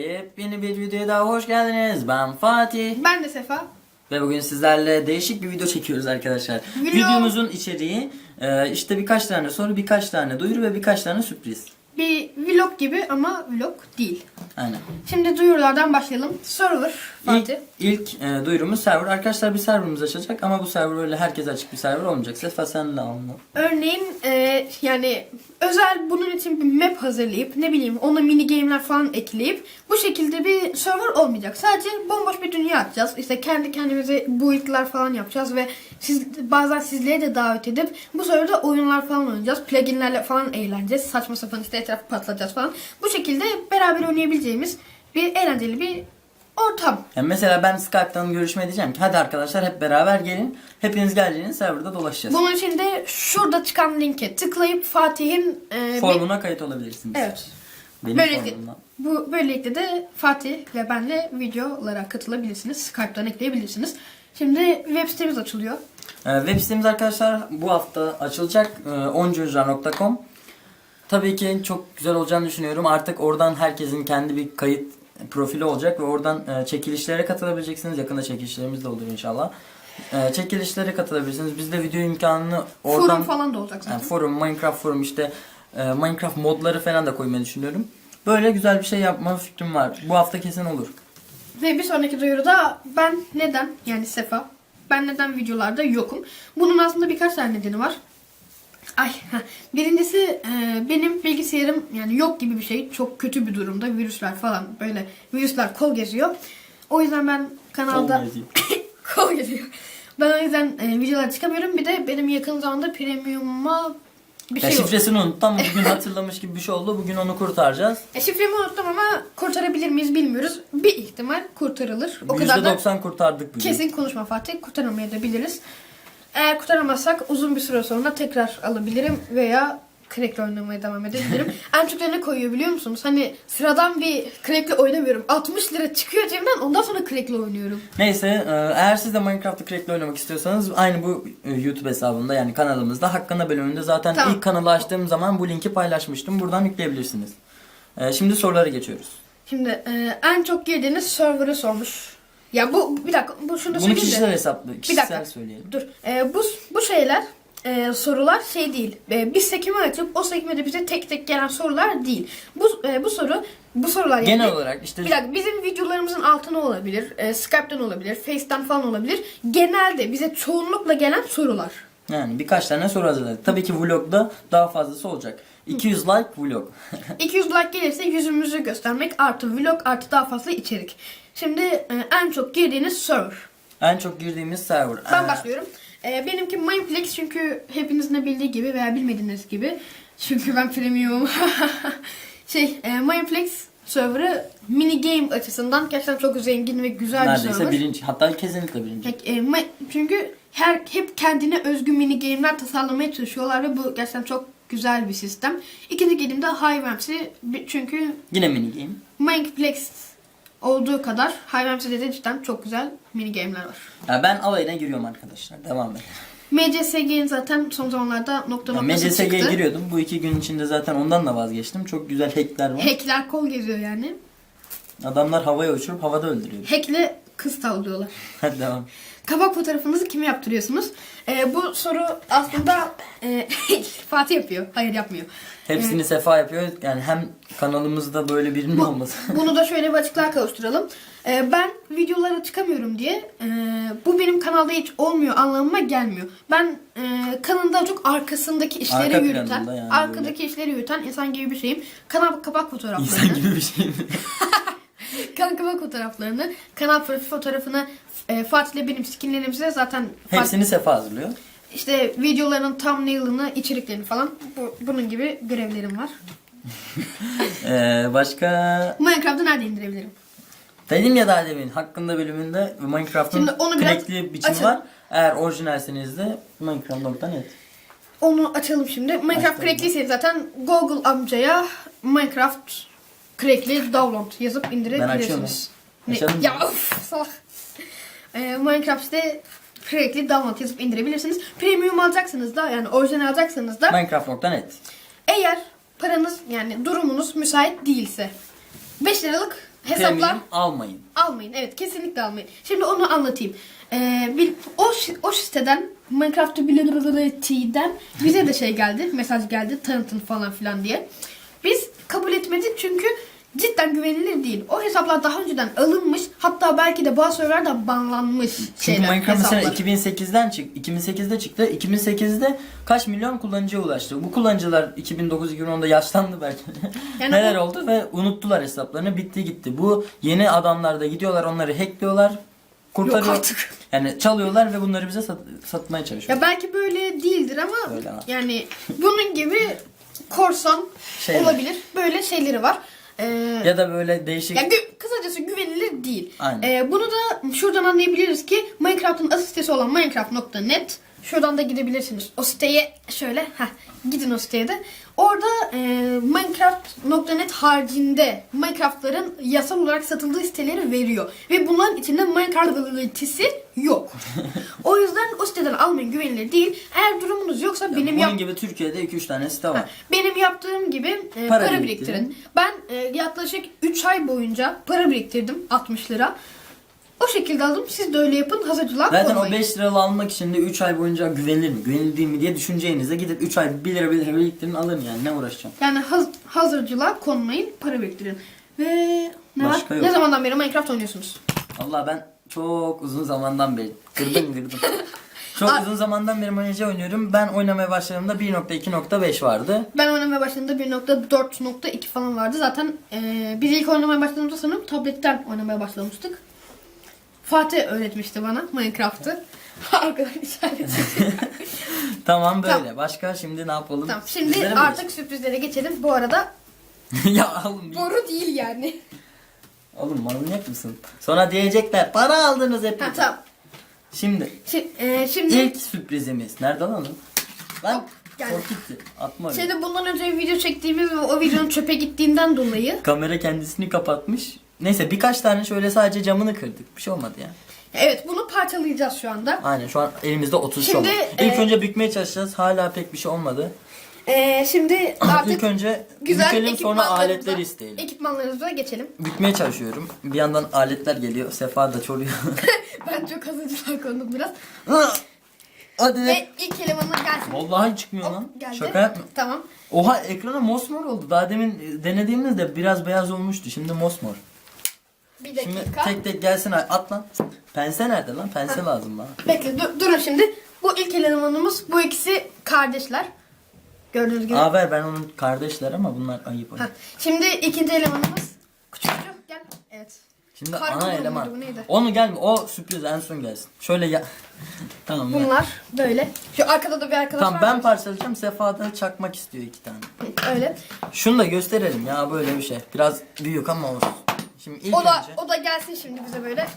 yepyeni bir videoya daha hoş geldiniz. Ben Fatih Ben de Sefa. ve bugün sizlerle değişik bir video çekiyoruz arkadaşlar. Video- Videomuzun içeriği e, işte birkaç tane soru, birkaç tane duyuru ve birkaç tane sürpriz. Bir vlog gibi ama vlog değil. Aynen. Şimdi duyurulardan başlayalım. Server İlk, Fatih. ilk e, duyurumuz server. Arkadaşlar bir serverımız açılacak ama bu server öyle herkese açık bir server olmayacak. Sefa sen de anla. Örneğin e, yani özel bunun için bir map hazırlayıp ne bileyim ona mini game'ler falan ekleyip bu şekilde bir server olmayacak. Sadece bomboş bir dünya açacağız. İşte kendi kendimize build'lar falan yapacağız ve siz bazen sizleri de davet edip bu serverda oyunlar falan oynayacağız. Pluginlerle falan eğleneceğiz. Saçma sapan işte etrafı patlatacağız falan. Bu şekilde beraber oynayabileceğimiz bir eğlenceli bir ortam. Yani mesela ben Skype'tan görüşme diyeceğim ki hadi arkadaşlar hep beraber gelin. Hepiniz geleceğiniz serverda dolaşacağız. Bunun için de şurada çıkan linke tıklayıp Fatih'in e, bir- Formuna kayıt olabilirsiniz. Evet. Benim Böylelikle, formumdan. bu, böylelikle de Fatih ve benle videolara katılabilirsiniz. Skype'tan ekleyebilirsiniz. Şimdi web sitemiz açılıyor. Ee, web sitemiz arkadaşlar bu hafta açılacak. Ee, oncucar.com Tabii ki çok güzel olacağını düşünüyorum. Artık oradan herkesin kendi bir kayıt profili olacak ve oradan e, çekilişlere katılabileceksiniz. Yakında çekilişlerimiz de olur inşallah. E, çekilişlere katılabilirsiniz. Biz de video imkanını oradan Forum falan da olacak zaten. yani forum, Minecraft forum işte e, Minecraft modları falan da koymayı düşünüyorum. Böyle güzel bir şey yapma fikrim var. Bu hafta kesin olur. Ve bir sonraki duyuruda ben neden yani Sefa ben neden videolarda yokum. Bunun aslında birkaç tane nedeni var. Ay birincisi e, benim bilgisayarım yani yok gibi bir şey. Çok kötü bir durumda. Virüsler falan böyle virüsler kol geziyor. O yüzden ben kanalda Kol geziyor. Ben o yüzden e, videolara çıkamıyorum. Bir de benim yakın zamanda premium'a bir Ya şey oldu. şifresini unuttum ama bugün hatırlamış gibi bir şey oldu. Bugün onu kurtaracağız. E, şifremi unuttum ama kurtarabilir miyiz bilmiyoruz. Bir ihtimal kurtarılır. O kadar da %90 kurtardık bugün. kesin konuşma Fatih. Kurtaramayabiliriz. Eğer kurtaramazsak uzun bir süre sonra tekrar alabilirim veya Crack'le oynamaya devam edebilirim. en çok ne koyuyor biliyor musunuz? Hani sıradan bir Crack'le oynamıyorum. 60 lira çıkıyor cebimden ondan sonra Crack'le oynuyorum. Neyse e, eğer siz de Minecraft'ı Crack'le oynamak istiyorsanız aynı bu e, YouTube hesabında yani kanalımızda hakkında bölümünde zaten Tamam. ilk kanalı açtığım zaman bu linki paylaşmıştım. Buradan yükleyebilirsiniz. E, Şimdi sorulara geçiyoruz. Şimdi en çok girdiğiniz server'ı sormuş. Ya bu bir dakika bu şunu da Bunu söyleyeyim de. kişisel hesaplı, kişisel dakika. söyleyelim. Dur. Ee, bu bu şeyler e, sorular şey değil. E, bir sekme açıp o sekmede bize tek tek gelen sorular değil. Bu e, bu soru bu sorular yani Genel olarak işte bir dakika bizim videolarımızın altına olabilir, e, Skype'den olabilir, Face'ten falan olabilir. Genelde bize çoğunlukla gelen sorular. yani birkaç tane soru hazırladık. Tabii ki vlogda daha fazlası olacak. 200 like vlog. 200 like gelirse yüzümüzü göstermek artı vlog artı daha fazla içerik. Şimdi e, en çok girdiğiniz server. en çok girdiğimiz server. Ben E, başlıyorum. Ee, benimki Mineplex çünkü hepinizin de bildiği gibi veya bilmediğiniz gibi. Çünkü ben premium. şey, e, Mineplex serverı mini game açısından gerçekten çok zengin ve güzel bir Neredeyse server. birinci. Hatta kesinlikle birinci. E, ma- çünkü her hep kendine özgü mini game'ler tasarlamaya çalışıyorlar ve bu gerçekten çok güzel bir sistem. İkinci girdiğimde High Ramsey çünkü Yine mini game. Mineplex olduğu kadar Ramsey'de de cidden çok güzel mini game'ler var. Ya ben alayına giriyorum arkadaşlar. Devam edelim. MCSG'nin zaten son zamanlarda nokta Ya noktası MCSG'ye çıktı. giriyordum. Bu iki gün içinde zaten ondan da vazgeçtim. Çok güzel hackler var. Hackler kol geziyor yani. Adamlar havaya uçurup havada öldürüyor. Hackle kız tavlıyorlar. Hadi devam. Kabak fotoğrafınızı kime yaptırıyorsunuz? Ee, bu soru aslında e, Fatih yapıyor. Hayır yapmıyor. Hepsini Sefa yapıyor. Yani hem kanalımızda böyle birinin olması. Bunu da şöyle bir açıklığa kavuşturalım. Ee, ben videolara çıkamıyorum diye e, bu benim kanalda hiç olmuyor anlamıma gelmiyor. Ben e, kanalın daha çok arkasındaki işleri Arka yürüten, planında yani arkadaki işleri yürüten insan gibi bir şeyim. Kanal kapak fotoğraflarını. İnsan gibi bir şey. Kanal kapak fotoğraflarını, kanal profil fotoğrafını e, Fatih'le benim skinlerimizi zaten Fatih- Hepsini Sefa hazırlıyor. işte videoların thumbnail'ını, içeriklerini falan bu, bunun gibi görevlerim var. Ee, başka... Minecraft'ı nerede indirebilirim? Dedim ya daha demin hakkında bölümünde Minecraft'ın Şimdi onu biraz biçimi açalım. var. Eğer orijinalseniz de Minecraft.net. Onu açalım şimdi. Minecraft crackliyseniz zaten Google amcaya Minecraft crackli download yazıp Ben indirebilirsiniz. Ne? açıyorum. Açalım Ya of salak. Ee, Minecraft'te crackli download yazıp indirebilirsiniz. Premium alacaksınız da yani orijinal alacaksanız da Minecraft.net. Eğer paranız yani durumunuz müsait değilse 5 liralık hesaplar Premium almayın. almayın. Evet kesinlikle almayın. Şimdi onu anlatayım. Ee, bir, o, o siteden Minecraft Ability'den bize de şey geldi. Mesaj geldi. Tanıtın falan filan diye. Biz kabul etmedik çünkü cidden güvenilir değil. O hesaplar daha önceden alınmış. Hatta belki de bazı serverlerden banlanmış Çünkü şeyler, Minecraft mesela hesaplar. 2008'den çık 2008'de çıktı. 2008'de kaç milyon kullanıcıya ulaştı. Bu kullanıcılar 2009-2010'da yaşlandı belki. Yani Neler o- oldu ve unuttular hesaplarını. Bitti gitti. Bu yeni adamlar da gidiyorlar onları hackliyorlar. Kurtarıyor. Yok artık. Yani çalıyorlar ve bunları bize sat- satmaya çalışıyor. Ya belki böyle değildir ama ama. yani bunun gibi korsan Şeyler. olabilir. Böyle şeyleri var. Ee, Ya da böyle değişik Ya gü- kısacası güvenilir değil. Aynen. Ee, bunu da şuradan anlayabiliriz ki Minecraft'ın asıl sitesi olan minecraft.net Şuradan da gidebilirsiniz. O siteye şöyle heh, gidin o siteye de. Orada e, Minecraft.net haricinde Minecraft'ların yasal olarak satıldığı siteleri veriyor. Ve bunların içinde Minecraft ability'si yok. o yüzden o siteden almayın güvenilir değil. Eğer durumunuz yoksa benim Bunun yap gibi Türkiye'de 2-3 tane site Ha, var. Benim yaptığım gibi e, Para para, biriktirin. biriktirin. Ben e, yaklaşık 3 ay boyunca para biriktirdim 60 lira. O şekilde aldım. Siz de öyle yapın. Hazırcılığa Zaten olmayın. o 5 liralı almak için de 3 ay boyunca güvenilir mi? Güvenilir mi diye düşüneceğinizde gidip 3 ay 1 lira 1 lira biriktirin alın yani ne uğraşacağım. Yani haz- hazırcılığa konmayın. Para biriktirin. Ve ne Başka var? yok. Ne zamandan beri Minecraft oynuyorsunuz? Allah ben çok uzun zamandan beri kırdım kırdım. Çok uzun zamandan beri Manager oynuyorum. Ben oynamaya başladığımda 1.2.5 vardı. Ben oynamaya başladığımda 1.4.2 falan vardı. Zaten e, biz ilk oynamaya başladığımızda sanırım tabletten oynamaya başlamıştık. Fatih öğretmişti bana Minecraft'ı. Arkadan işaret. Tamam böyle. Tamam. Başka şimdi ne yapalım? tamam şimdi Sizlere mi artık sürprizlere geçelim. Bu arada geçelim? ya oğlum, boru değil yani. oğlum manyak mısın? Sonra diyecekler para aldınız hep. Ha tamam. Şimdi Şimdi, e, şimdi ilk sürprizimiz. Nerede lan o? Lan geldi. gitti. Atma. Şimdi bundan önce video çektiğimiz ve o videonun çöpe gittiğinden dolayı Kamera kendisini kapatmış. Neyse birkaç tane şöyle sadece camını kırdık. Bir şey olmadı ya. evet bunu parçalayacağız şu anda. Aynen şu an elimizde 30 Şimdi, şey oldu. İlk e, önce bükmeye çalışacağız. Hala pek bir şey olmadı. E, şimdi artık İlk önce güzel bükelim sonra aletleri isteyelim. Ekipmanlarımıza geçelim. Bükmeye çalışıyorum. Bir yandan aletler geliyor. Sefa da çoruyor. ben çok hazırcılar konum biraz. Hadi. Ve ilk elemanına gelsin. Vallahi çıkmıyor Hop, lan. geldi. Şaka yapma. Tamam. Oha ekrana mosmor oldu. Daha demin denediğimizde biraz beyaz olmuştu. Şimdi mosmor. Bir Şimdi dakika. tek tek gelsin at lan. Pense nerede lan? Pense lazım bana. Bekle dur, durun şimdi. Bu ilk elemanımız bu ikisi kardeşler. Gördüğünüz gibi. Haber ben onun kardeşler ama bunlar ayıp. Ha, Şimdi ikinci elemanımız. Küçük çocuk gel. Evet. Şimdi Kargo ana muydu, eleman. bu neydi? Onu gelme. O sürpriz en son gelsin. Şöyle ya. tamam. ya. Bunlar böyle. Şu arkada da bir arkadaş Tamam var. ben parçalayacağım. Sefa da çakmak istiyor iki tane. Öyle. Şunu da gösterelim ya böyle bir şey. Biraz büyük ama olsun. Şimdi ilk O da önce. o da gelsin şimdi bize böyle.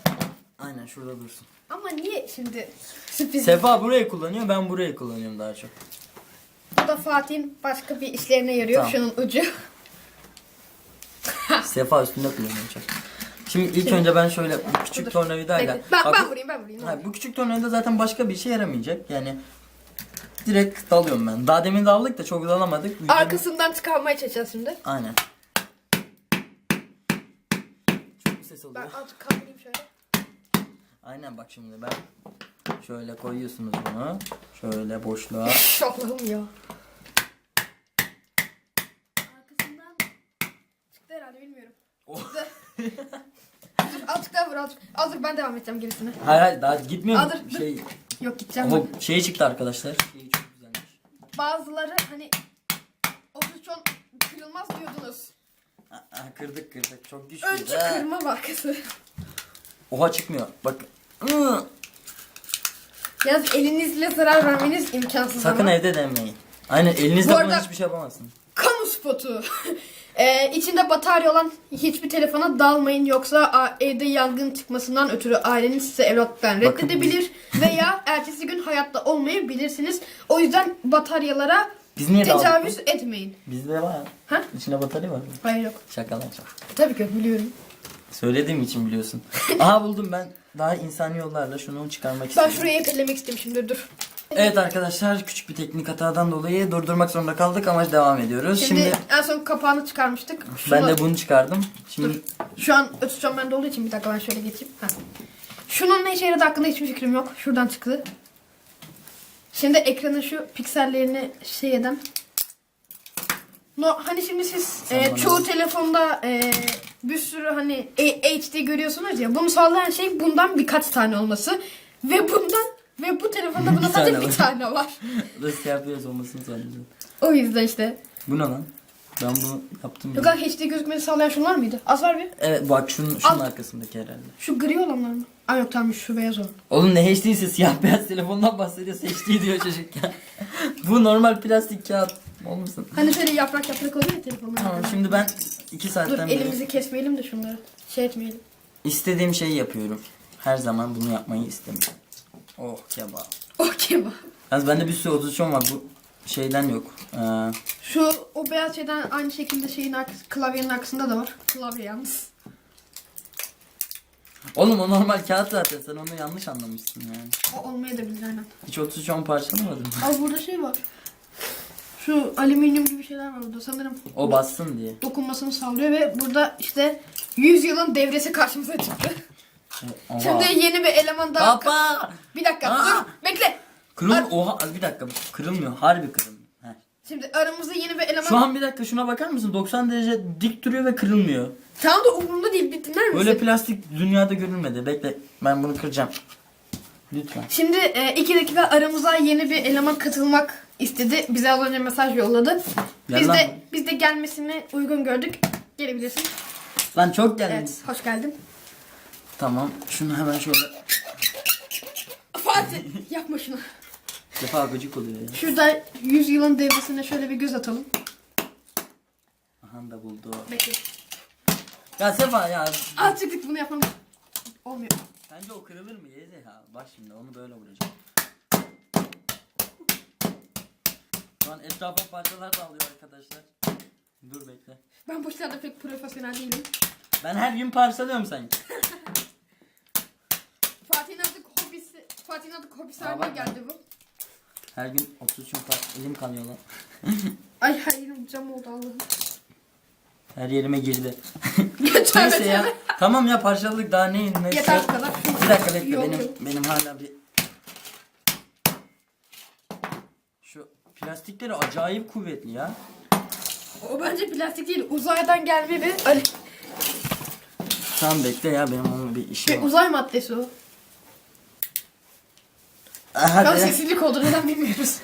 Aynen şurada dursun. Ama niye şimdi sürpriz? Sefa burayı kullanıyor ben burayı kullanıyorum daha çok. Bu da Fatih'in başka bir işlerine yarıyor Tamam. şunun ucu. Sefa üstünde kullanıyor çok. Şimdi ilk önce ben şöyle bu küçük tornavidayla. Bekle. Ben, Bak ben bu- vurayım ben vurayım. Ha, bu küçük tornavida zaten başka bir işe yaramayacak. Yani direkt dalıyorum ben. Daha demin daldık da çok dalamadık. Videonun- Arkasından çıkarmaya çalışacağız şimdi. Aynen. Ses Ben oluyor. azıcık kaldırayım şöyle. Aynen bak şimdi ben şöyle koyuyorsunuz bunu. Şöyle boşluğa. Allah'ım ya. Arkasından çıktı herhalde bilmiyorum. Oh. Azıcık daha vur azıcık. Azıcık ben devam edeceğim gerisine. Hayır hayır daha gitmiyor mu? Dur. Şey, Yok gideceğim o ben. şey çıktı arkadaşlar. Şey çok güzelmiş. Bazıları hani o son kırılmaz diyordunuz. Aa, kırdık kırdık. Çok güçlüyüz Önce ha. kırma vakası. Oha çıkmıyor. Bak. Iı. Yalnız elinizle zarar vermeniz imkansız Sakın ama. evde denemeyin. Aynen elinizde Bu buna arada- hiçbir şey yapamazsın. Kamu spotu. Ee, içinde batarya olan hiçbir telefona dalmayın yoksa a- evde yangın çıkmasından ötürü aileniz size evlatlıktan Bakın reddedebilir veya ertesi gün hayatta olmayabilirsiniz. O yüzden bataryalara Biz niye daldık? tecavüz etmeyin. Bizde var. Ha? İçinde batarya var mı? Hayır yok. Şaka lan çok. Tabii ki biliyorum. Söylediğim için biliyorsun. Aha buldum ben. Daha insani yollarla şunu çıkarmak Ben istiyorum. şurayı epelemek istedim şimdi dur. Evet arkadaşlar küçük bir teknik hatadan dolayı durdurmak zorunda kaldık ama devam ediyoruz. Şimdi, Şimdi, en son kapağını çıkarmıştık. ben Şunu- de bunu çıkardım. Şimdi Şu an tutacağım bende olduğu için bir dakika ben şöyle geçeyim. Heh. Şunun ne işe yaradığı hakkında hiçbir fikrim yok. Şuradan çıktı. Şimdi ekranın şu piksellerini şey eden. No, hani şimdi siz Sen e, bana çoğu telefonda e, bir sürü hani e, HD görüyorsunuz ya. Bunu sağlayan şey bundan birkaç tane olması. Ve bundan ve bu telefonda Bir buna sadece tane bir var. tane var. nasıl yapıyoruz olmasını sanıyorum. O yüzden işte. Bu ne lan? Ben bunu yaptım. Yok ya. HD gözükmesi sağlayan şunlar mıydı? Az var bir. Evet bak şunun, şunun Al. arkasındaki herhalde. Şu gri olanlar mı? Ay yok tamam şu beyaz olan. Oğlum ne HD'si siyah beyaz telefondan bahsediyorsa HD diyor çocuk ya. Bu normal plastik kağıt. Olmasın. Hani şöyle yaprak yaprak oluyor ya telefonlar. Tamam şimdi ben 2 Dur saatten beri elimizi kesmeyelim de şunları. Şey etmeyelim. istediğim şeyi yapıyorum. Her zaman bunu yapmayı istemiyorum. Oh kebap. Okey bak. Yalnız bende bir sürü pozisyon var bu şeyden yok. Ee, Şu o beyaz şeyden aynı şekilde şeyin arkası, klavyenin arkasında da var. Klavye yalnız. oğlum o normal kağıt zaten sen onu yanlış anlamışsın yani. O olmayabilir aynen. Hiç 33 parçalamadın. Al burada şey var. Şu alüminyum gibi şeyler var burada sanırım. O bassın diye. Dokunmasını sağlıyor ve burada işte 100 yılın devresi karşımıza çıktı. Oha. Şimdi yeni bir eleman daha... Papa! Bir dakika Aa! dur bekle. Kırıl Ar- oha bir dakika kırılmıyor harbi kırılmıyor. Heh. Şimdi aramızda yeni bir eleman... Şu an bir dakika şuna bakar mısın? 90 derece dik duruyor ve kırılmıyor. Tamam da umurumda değil bir dinler misin? Böyle plastik dünyada görülmedi. Bekle ben bunu kıracağım. Lütfen. Şimdi e, iki dakika aramıza yeni bir eleman katılmak istedi. Bize az önce mesaj yolladı. Gel Biz lan. de biz de gelmesini uygun gördük. Gelebilirsin. Lan çok geldin. Evet, hoş geldin. Tamam. Şunu hemen şöyle Fatih, yapma şunu. Defa gıcık oluyor ya. Şurada 100 yılın devresine şöyle bir göz atalım. Aha da buldu. Bekle. Ya Sefa ya. Azıcık bunu yapalım. Olmuyor. Sence o kırılır mı Yeze? Ha, bak şimdi onu böyle vuracağım. Şu an etrafa parçalar dağılıyor arkadaşlar. Dur bekle. Ben bu işlerde pek profesyonel değilim. Ben her gün parçalıyorum sanki. Fatih'in artık hobisi, Fatih'in artık hobisi Aa, haline bak. geldi bu. Her gün 33 par elim kanıyor lan. Ay hayır cam oldu Allah'ım. Her yerime girdi. Neyse ya. Tamam ya parçaladık daha neyin neyse. Yeter bu kadar. Bir dakika bekle Yok, benim yok. benim hala bir şu plastikleri acayip kuvvetli ya. O bence plastik değil. Uzaydan gelme Ali, Tamam bekle ya benim onun bir işim bir var. uzay maddesi o. Ben Hadi. sessizlik oldu neden bilmiyoruz.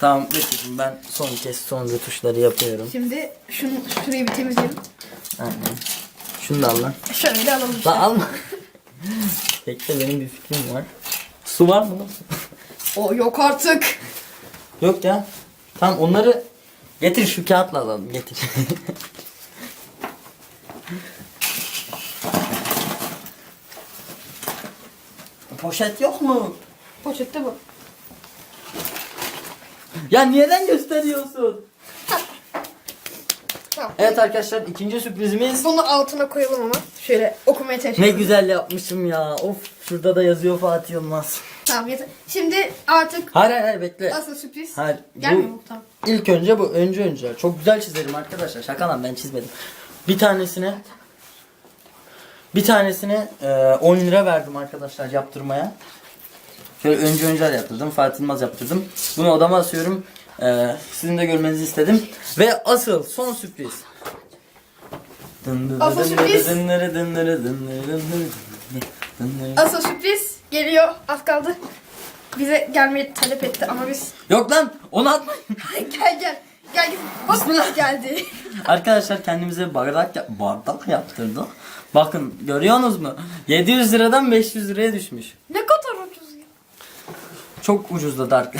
Tamam bekle şimdi ben son kez son rötuşları yapıyorum. Şimdi şunu şurayı bir temizleyelim. Aynen. Şunu da al lan. Şöyle alalım işte. Lan alma. bekle benim bir fikrim var. Su var mı? O yok artık. Yok ya. Tamam onları getir şu kağıtla alalım getir. Poşet yok mu? Poşette bu. Ya neden gösteriyorsun? Tamam. Evet arkadaşlar ikinci sürprizimiz. Bunu altına koyalım ama. Şöyle okumaya çalışalım. Ne güzel yapmışım ya. Of şurada da yazıyor Fatih Yılmaz. Tamam yeter. Şimdi artık Hayır hayır, hayır bekle. asıl sürpriz. Hayır. Gelmiyor Bu mu? Tamam. ilk önce bu önce önce. Çok güzel çizerim arkadaşlar. Şaka lan ben çizmedim. Bir tanesine bir tanesine e, 10 lira verdim arkadaşlar yaptırmaya. Şöyle önce önceler yaptırdım. Fatih Yılmaz yaptırdım. Bunu odama asıyorum. Ee, sizin de görmenizi istedim. Ve asıl son sürpriz. Asıl sürpriz. Asıl sürpriz geliyor. Az kaldı. Bize gelmeyi talep etti ama biz... Yok lan onu atmayın. gel gel. Gel gel. Bak geldi. Arkadaşlar kendimize bardak ya- bardak yaptırdık. Bakın görüyorsunuz mu? 700 liradan 500 liraya düşmüş. ne kadar çok ucuzladı ar-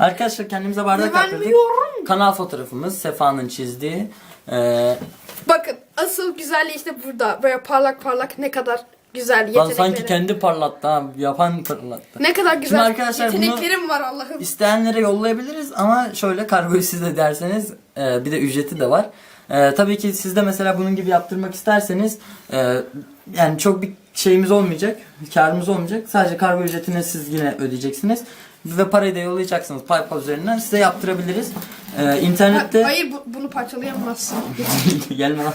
Arkadaşlar kendimize bardak yaptırdık. Kanal fotoğrafımız Sefa'nın çizdiği. Ee, Bakın asıl güzelliği işte burada. Böyle parlak parlak ne kadar güzel lan yetenekleri. sanki kendi parlattı ha. Yapan parlattı. Ne kadar güzel arkadaşlar bunu- yeteneklerim var Allah'ım. İsteyenlere yollayabiliriz ama şöyle kargoyu siz de derseniz e, bir de ücreti de var. E, tabii ki siz de mesela bunun gibi yaptırmak isterseniz e, yani çok bir şeyimiz olmayacak, karımız olmayacak. Sadece kargo ücretini siz yine ödeyeceksiniz. ve parayı da yollayacaksınız PayPal üzerinden size yaptırabiliriz. Ee, internette Hayır bu- bunu parçalayamazsın. gelme lan.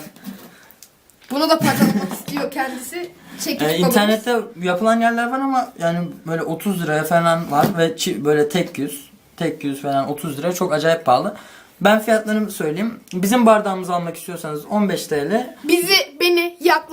Bunu da parçalamak istiyor kendisi. Çekiç Ee, internette yapılan yerler var ama yani böyle 30 liraya falan var ve böyle tek yüz, tek yüz falan 30 lira çok acayip pahalı. Ben fiyatlarımı söyleyeyim. Bizim bardağımızı almak istiyorsanız 15 TL. Bizi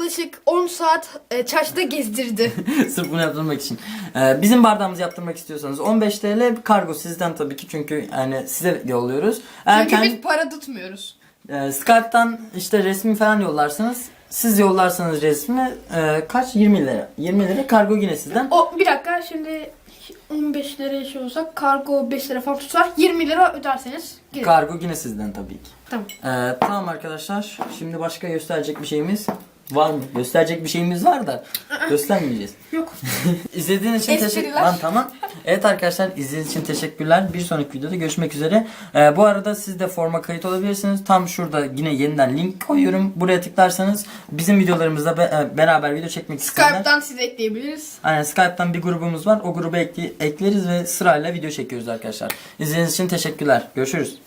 yaklaşık 10 saat e, çarşıda gezdirdi. Sırf bunu yaptırmak için. Ee, bizim bardağımızı yaptırmak istiyorsanız 15 TL. Kargo sizden tabii ki çünkü yani size yolluyoruz. Eğer Çünkü kendi- biz para tutmuyoruz. e, Skype'tan işte resmi falan yollarsınız. Siz yollarsanız resmi e, kaç? 20 lira. 20 lira kargo yine sizden. O bir dakika şimdi 15 liraya şey olsak kargo 5 lira falan tutar 20 lira öderseniz gelir. Kargo yine sizden tabii ki. tamam. Ee, tamam arkadaşlar. Şimdi başka gösterecek bir şeyimiz var mı? Gösterecek bir şeyimiz var da göstermeyeceğiz. Yok. İzlediğiniz için teşekkür Espriler. Lan tamam. Evet arkadaşlar izlediğiniz için teşekkürler. Bir sonraki videoda görüşmek üzere. Ee, bu arada siz de forma kayıt olabilirsiniz. Tam şurada yine yeniden link koyuyorum. Buraya tıklarsanız bizim videolarımızda be- e, beraber video çekmek isteyenler. Skype'dan sizi ekleyebiliriz. Aynen Skype'tan bir grubumuz var. O gruba ekle- ekleriz ve sırayla video çekiyoruz arkadaşlar. İzlediğiniz için teşekkürler. Görüşürüz.